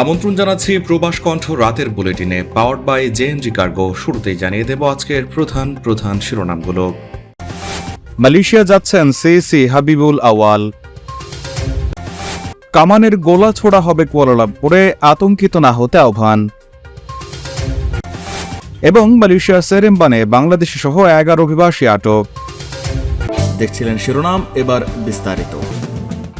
আমন্ত্রণ জানাচ্ছি প্রবাস কণ্ঠ রাতের বুলেটিনে পাওয়ার্ড বাই জেএনজি কার্গো শুরুতেই জানিয়ে দেব আজকের প্রধান প্রধান শিরোনামগুলো। মালয়েশিয়া যাচ্ছেন সিসি হাবিবুল আওয়াল কামানের গোলা ছোড়া হবে কুয়ালালামপুরে, আতঙ্কিত না হতে আহ্বান। এবং মালয়েশিয়া সেরেম্বানে বাংলাদেশি সহ এগারো অভিবাসী আটক। দেখছিলেন শিরোনাম, এবার বিস্তারিত।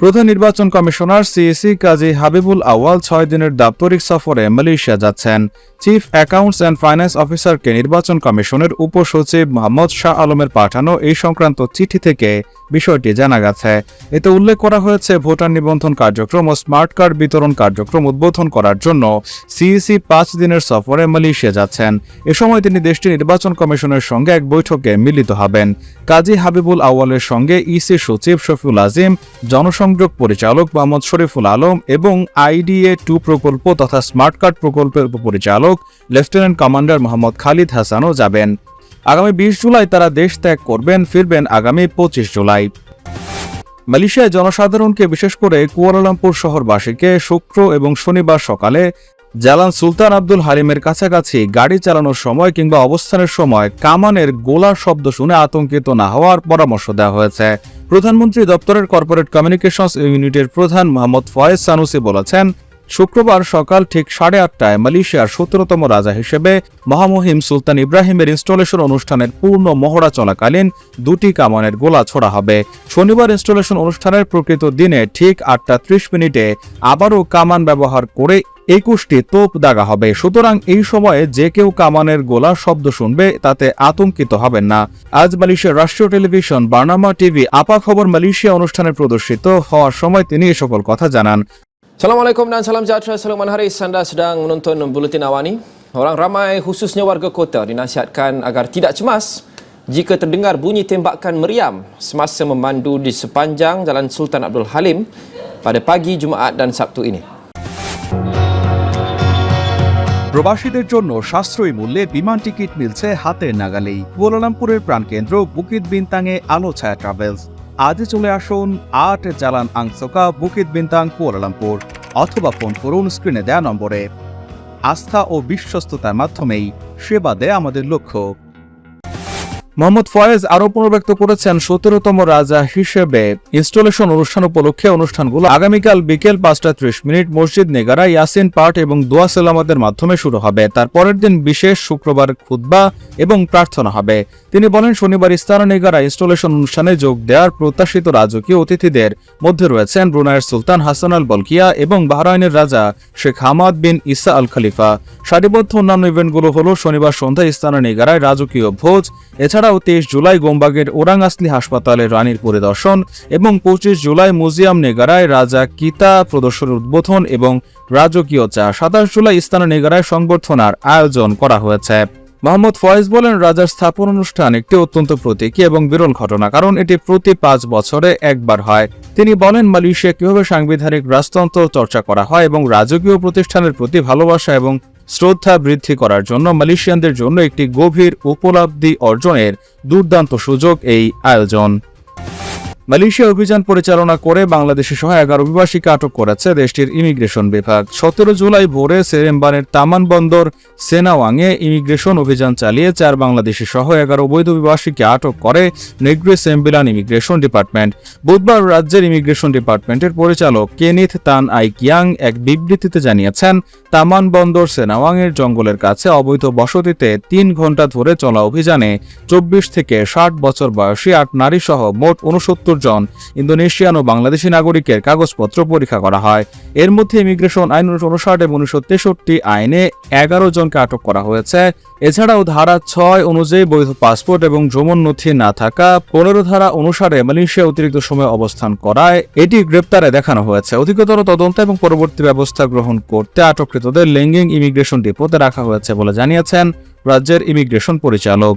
প্রধান নির্বাচন কমিশনার সিএসি কাজী হাবিবুল আওয়াল ছয় দিনের দাপ্তরিক সফরে মালয়েশিয়া যাচ্ছেন। চিফ অ্যাকাউন্টস অ্যান্ড ফাইন্যান্স অফিসারকে নির্বাচন কমিশনের উপসচিব মোহাম্মদ শাহ আলমের পাঠানো এই সংক্রান্ত চিঠি থেকে বিষয়টি জানা গেছে। এতে উল্লেখ করা হয়েছে, ভোটার নিবন্ধন কার্যক্রম ও স্মার্ট কার্ড বিতরণ কার্যক্রম উদ্বোধন করার জন্য সিইসি পাঁচ দিনের সফরে মালয়েশিয়া যাচ্ছেন। এ সময় তিনি দেশটির নির্বাচন কমিশনের সঙ্গে এক বৈঠকে মিলিত হবেন। কাজী হাবিবুল আওয়ালের সঙ্গে ইসি সচিব শফিউল আজিম জনসংযোগ পরিচালক মোহাম্মদ শরীফুল আলম এবং আইডিএ টু প্রকল্প তথা স্মার্ট কার্ড প্রকল্পের উপপরিচালক লেফটেন্যান্ট কমান্ডার মোহাম্মদ খালিদ হাসানও যাবেন। আগামী বিশ জুলাই তারা দেশ ত্যাগ করবেন, ফিরবেন আগামী পঁচিশ জুলাই। মালয়েশিয়ায় জনসাধারণকে বিশেষ করে কুয়ালালামপুর শহরবাসীকে শুক্র এবং শনিবার সকালে জালান সুলতান আব্দুল হালিমের কাছাকাছি গাড়ি চালানোর সময় কিংবা অবস্থানের সময় কামানের গোলার শব্দ শুনে আতঙ্কিত না হওয়ার পরামর্শ দেওয়া হয়েছে। প্রধানমন্ত্রী দপ্তরের কর্পোরেট কমিউনিকেশনস ইউনিটের প্রধান মোহাম্মদ ফয়েজ সানুসি বলেছেন শুক্রবার সকাল ঠিক সাড়ে আটটায় মালয়েশিয়ার সতেরোতম রাজা হিসেবে মহামহিম সুলতান ইব্রাহিমের ইনস্টলেশন অনুষ্ঠানের পূর্ণ মহড়া চলাকালীন দুটি কামানের গোলা ছোড়া হবে। শনিবার ইনস্টলেশন অনুষ্ঠানের প্রকৃত দিনে ঠিক আটটা ত্রিশ মিনিটে আবারও কামান ব্যবহার করে একুশটি তোপ দাগা হবে। সুতরাং এই সময়ে যে কেউ কামানের গোলা শব্দ শুনবে, তাতে আতঙ্কিত হবেন না। আজ মালয়েশিয়ার রাষ্ট্রীয় টেলিভিশন বার্নামা টিভি আপা খবর মালয়েশিয়া অনুষ্ঠানে প্রদর্শিত হওয়ার সময় তিনি এ সকল কথা জানান। Assalamualaikum dan salam sejahtera selamat hari Anda sedang menonton Buletin Awani. Orang ramai khususnya warga kota dinasihatkan agar tidak cemas jika terdengar bunyi tembakan meriam semasa memandu di sepanjang Jalan Sultan Abdul Halim pada pagi Jumaat dan Sabtu ini. প্রবাসীদের জন্য সাশ্রয়ী মূল্যে বিমান ticket মিলছে হাতের নাগালেই কুয়ালালামপুরের প্রাণকেন্দ্র Bukit বিনতাংয়ে আলো ছায়া ট্রাভেলস আজই চলে আসুন আট Jalan Angsoka Bukit Bintang Kuala Lumpur, অথবা ফোন করুন স্ক্রিনে দেয়া নম্বরে। আস্থা ও বিশ্বস্ততার মাধ্যমেই সেবা দেয় আমাদের লক্ষ্য। মোহাম্মদ ফয়েজ আরও পুনর্ব্যক্ত করেছেন সতেরোতম রাজা হিসেবে। ইনস্টলেশন অনুষ্ঠান উপলক্ষে অনুষ্ঠানগুলো আগামীকাল বিকেল পাঁচটা ত্রিশ মিনিট মসজিদ নেগারা, ইয়াসিন পাঠ এবং দোয়া সালামাদের মাধ্যমে শুরু হবে। তার পরের দিন বিশেষ শুক্রবার খুতবা এবং প্রার্থনা হবে। তিনি বলেন, শনিবার ইস্তারা নেগারা ইনস্টলেশন অনুষ্ঠানে যোগ দেওয়ার প্রত্যাশিত রাজকীয় অতিথিদের মধ্যে রয়েছেন ব্রুনায়ের সুলতান, হাসান আল বলকিয়া এবং বাহরাইনের রাজা শেখ হামাদ বিন ইসা আল খলিফা সারিবদ্ধ অন্যান্য ইভেন্টগুলো হলো শনিবার সন্ধ্যায় ইস্তানা নেগারায় রাজকীয় ভোজ এছাড়াও তেইশ জুলাই গোমবাগের ওরাং আসলি হাসপাতালে রানীর পরিদর্শন এবং পঁচিশ জুলাই মিউজিয়াম নেগারায় রাজা কিতা প্রদর্শনের উদ্বোধন এবং রাজকীয় চা। সাতাশ জুলাই ইস্তানা নেগারায় সংবর্ধনার আয়োজন করা হয়েছে। মোহাম্মদ ফয়েজ বলেন, রাজার স্থাপন অনুষ্ঠান একটি অত্যন্ত প্রতীকী এবং বিরল ঘটনা, কারণ এটি প্রতি পাঁচ বছরে একবার হয়। তিনি বলেন, মালয়েশিয়া কীভাবে সাংবিধানিক রাজতন্ত্র চর্চা করা হয় এবং রাজকীয় প্রতিষ্ঠানের প্রতি ভালোবাসা এবং শ্রদ্ধা বৃদ্ধি করার জন্য মালয়েশিয়ানদের জন্য একটি গভীর উপলব্ধি অর্জনের দুর্দান্ত সুযোগ এই আয়োজন। মালয়েশিয়া অভিযান পরিচালনা করে বাংলাদেশি সহ এগারো অভিবাসীকে আটক করেছে দেশটির ইমিগ্রেশন বিভাগ। সতেরো জুলাই ভোরে সেরেম্বানের তামান বন্দর সেনাওয়াংয়ে ইমিগ্রেশন অভিযান চালিয়ে চার বাংলাদেশি সহ এগারো অবৈধ অভিবাসীকে আটক করে নেগ্রে সেম্বিলান ইমিগ্রেশন ডিপার্টমেন্ট। বুধবার রাজ্যের ইমিগ্রেশন ডিপার্টমেন্টের পরিচালক কেনিথ তান আই কিয়াং এক বিবৃতিতে জানিয়েছেন, তামান বন্দর সেনাওয়াংয়ের জঙ্গলের কাছে অবৈধ বসতিতে তিন ঘণ্টা ধরে চলা অভিযানে চব্বিশ থেকে ষাট বছর বয়সী আট নারী সহ মোট উনসত্তর জন ইন্দোনেশিয়ান ও বাংলাদেশি নাগরিকের কাগজপত্র পরীক্ষা করা হয়। এর মধ্যে ইমিগ্রেশন আইন উনিশশো উনষাট এবং উনিশশো তেষট্টি আইনে এগারো জনকে আটক করা হয়েছে। এছাড়াও ধারা ছয় অনুযায়ী বৈধ পাসপোর্ট এবং ভ্রমণ নথি না থাকা, পনেরো ধারা অনুসারে মালয়েশিয়া অতিরিক্ত সময় অবস্থান করায়, এটি গ্রেপ্তারে দেখানো হয়েছে। অধিকতর তদন্ত এবং পরবর্তী ব্যবস্থা গ্রহণ করতে আটককৃতদের লেঙ্গিং ইমিগ্রেশন ডিপোতে রাখা হয়েছে বলে জানিয়েছেন রাজ্যের ইমিগ্রেশন পরিচালক।